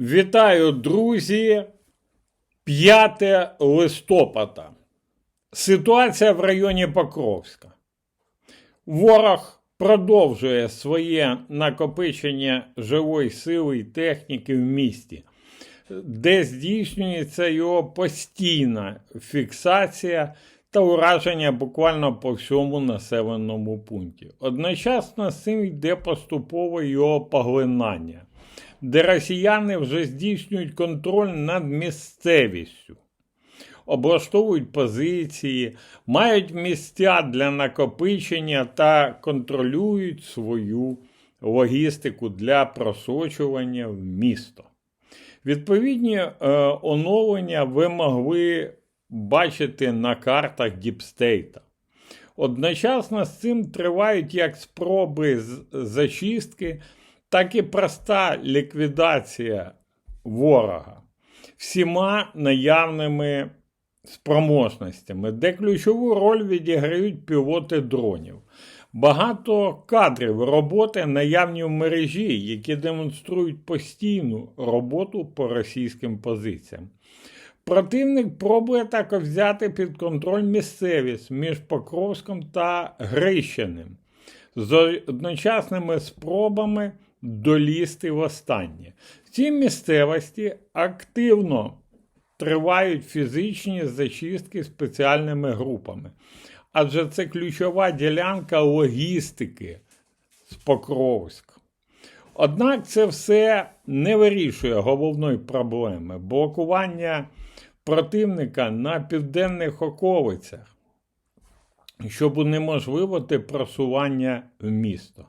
Вітаю, друзі! 5 листопада. Ситуація в районі Покровська. Ворог продовжує своє накопичення живої сили і техніки в місті, де здійснюється його постійна фіксація та ураження буквально по всьому населеному пункті. Одночасно з цим йде поступове його поглинання де росіяни вже здійснюють контроль над місцевістю, облаштовують позиції, мають місця для накопичення та контролюють свою логістику для просочування в місто. Відповідні е, оновлення ви могли бачити на картах Діпстейта. Одночасно з цим тривають як спроби з зачистки, так і проста ліквідація ворога всіма наявними спроможностями, де ключову роль відіграють пілоти дронів. Багато кадрів роботи наявні в мережі, які демонструють постійну роботу по російським позиціям. Противник пробує також взяти під контроль місцевість між Покровськом та Грищеним з одночасними спробами долізти в останнє. В цій місцевості активно тривають фізичні зачистки спеціальними групами, адже це ключова ділянка логістики з Покровська. Однак це все не вирішує головної проблеми блокування противника на південних околицях, щоб унеможливити просування в місто.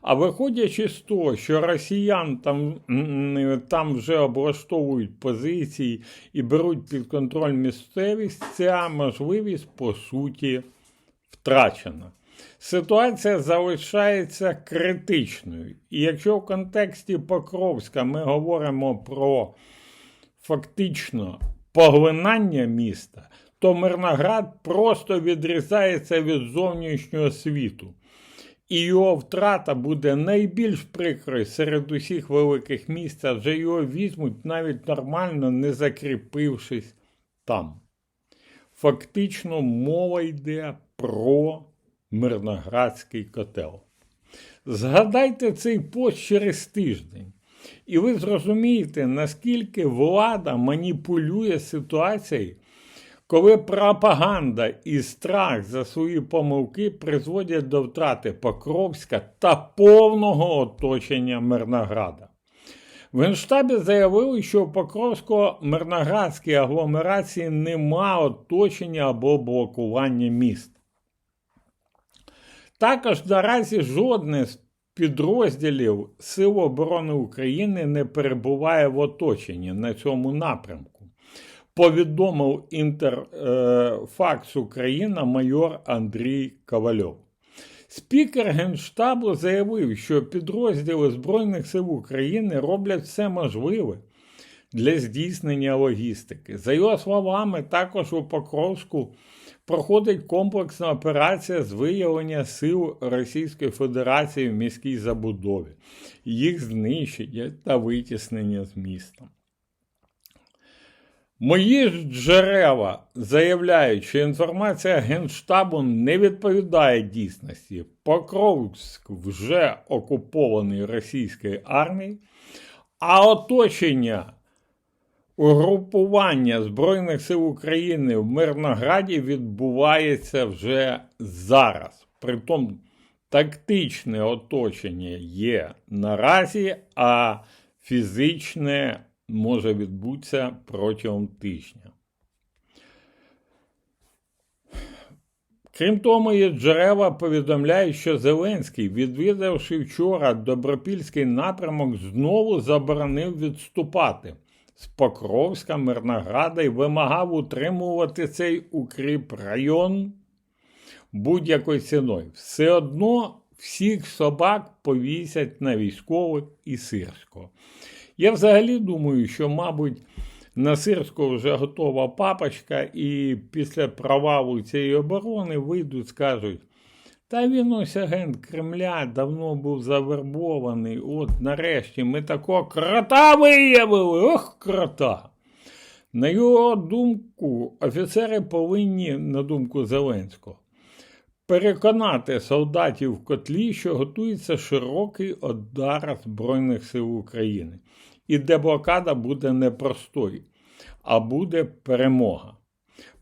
А виходячи з того, що росіян там там вже облаштовують позиції і беруть під контроль місцевість, ця можливість по суті втрачена. Ситуація залишається критичною. І якщо в контексті Покровська ми говоримо про фактично поглинання міста, то Мирноград просто відрізається від зовнішнього світу і його втрата буде найбільш прикрою серед усіх великих міст, адже його візьмуть навіть нормально не закріпившись там. Фактично мова йде про Мирноградський котел. Згадайте цей пост через тиждень, і ви зрозумієте, наскільки влада маніпулює ситуацією коли пропаганда і страх за свої помилки призводять до втрати Покровська та повного оточення Мирнограда. В Генштабі заявили, що в Покровсько-Мирноградській агломерації нема оточення або блокування міст. Також наразі жодне з підрозділів Сил оборони України не перебуває в оточенні на цьому напрямку повідомив Інтерфакс Україна майор Андрій Ковальов. Спікер Генштабу заявив, що підрозділи Збройних сил України роблять все можливе для здійснення логістики. За його словами, також у Покровську проходить комплексна операція з виявлення сил Російської Федерації в міській забудові, їх знищення та витіснення з міста. Мої ж джерела заявляють, що інформація Генштабу не відповідає дійсності. Покровськ вже окупований російською армією, а оточення угрупування Збройних сил України в Мирнограді відбувається вже зараз. Притом тактичне оточення є наразі, а фізичне може відбутися протягом тижня. Крім того, мої джерела повідомляють, що Зеленський, відвідавши вчора добропільський напрямок, знову заборонив відступати з Покровська, Мирнограда і вимагав утримувати цей укріп район будь-якою ціною. Все одно всіх собак повісять на військових і сирського. Я взагалі думаю, що, мабуть, на Сирську вже готова папочка, і після провалу цієї оборони вийдуть, скажуть, Та він ось агент Кремля давно був завербований. От нарешті ми такого крота виявили. Ох, крота. На його думку, офіцери повинні, на думку Зеленського, переконати солдатів в котлі, що готується широкий удар Збройних сил України, і деблокада буде не простою, а буде перемога.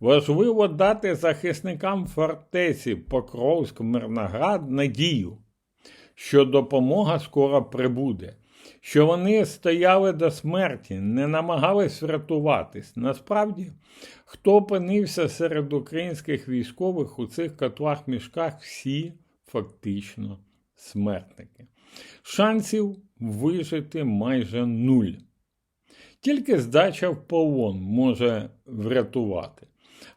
Важливо дати захисникам фортеці Покровськ Мирноград надію, що допомога скоро прибуде, що вони стояли до смерті, не намагались врятуватись. Насправді, хто опинився серед українських військових у цих котлах мішках, всі фактично смертники. Шансів вижити майже нуль. Тільки здача в полон може врятувати.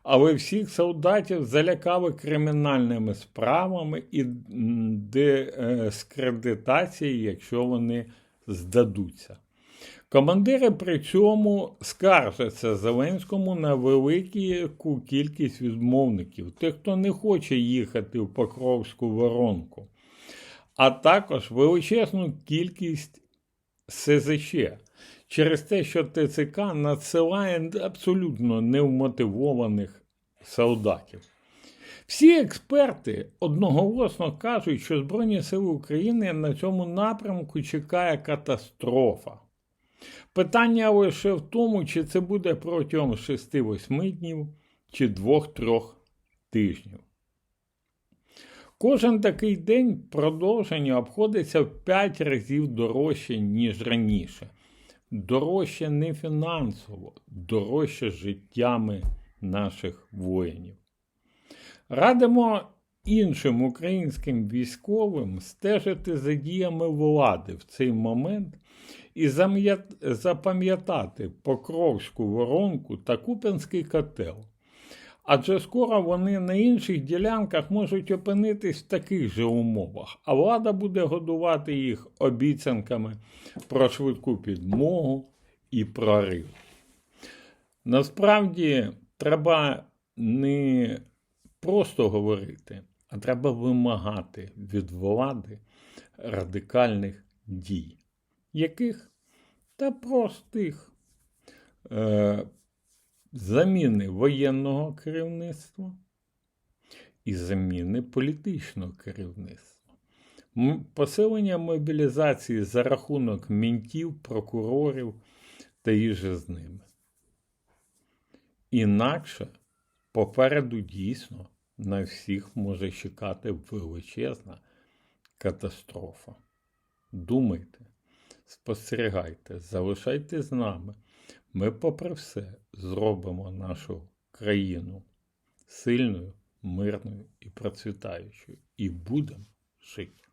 Але всіх солдатів залякали кримінальними справами і дискредитацією, якщо вони здадуться. Командири при цьому скаржаться Зеленському на велику кількість відмовників, тих, хто не хоче їхати в Покровську воронку, а також величезну кількість СЗЧ через те, що ТЦК надсилає абсолютно невмотивованих солдатів. Всі експерти одноголосно кажуть, що Збройні Сили України на цьому напрямку чекає катастрофа. Питання лише в тому, чи це буде протягом 6-8 днів чи 2-3 тижнів. Кожен такий день продовження обходиться в 5 разів дорожче, ніж раніше. Дорожче не фінансово, дорожче життями наших воїнів. Радимо іншим українським військовим стежити за діями влади в цей момент і запам'ятати Покровську воронку та Куп'янський котел. Адже скоро вони на інших ділянках можуть опинитись в таких же умовах, а влада буде годувати їх обіцянками про швидку підмогу і прорив. Насправді треба не просто говорити, а треба вимагати від влади радикальних дій, яких? Та простих. Е, заміни воєнного керівництва і заміни політичного керівництва, посилення мобілізації за рахунок мінтів, прокурорів та їже з ними. Інакше попереду дійсно на всіх може чекати величезна катастрофа. Думайте, спостерігайте, залишайте з нами. Ми, попри все, зробимо нашу країну сильною, мирною і процвітаючою, і будемо жити.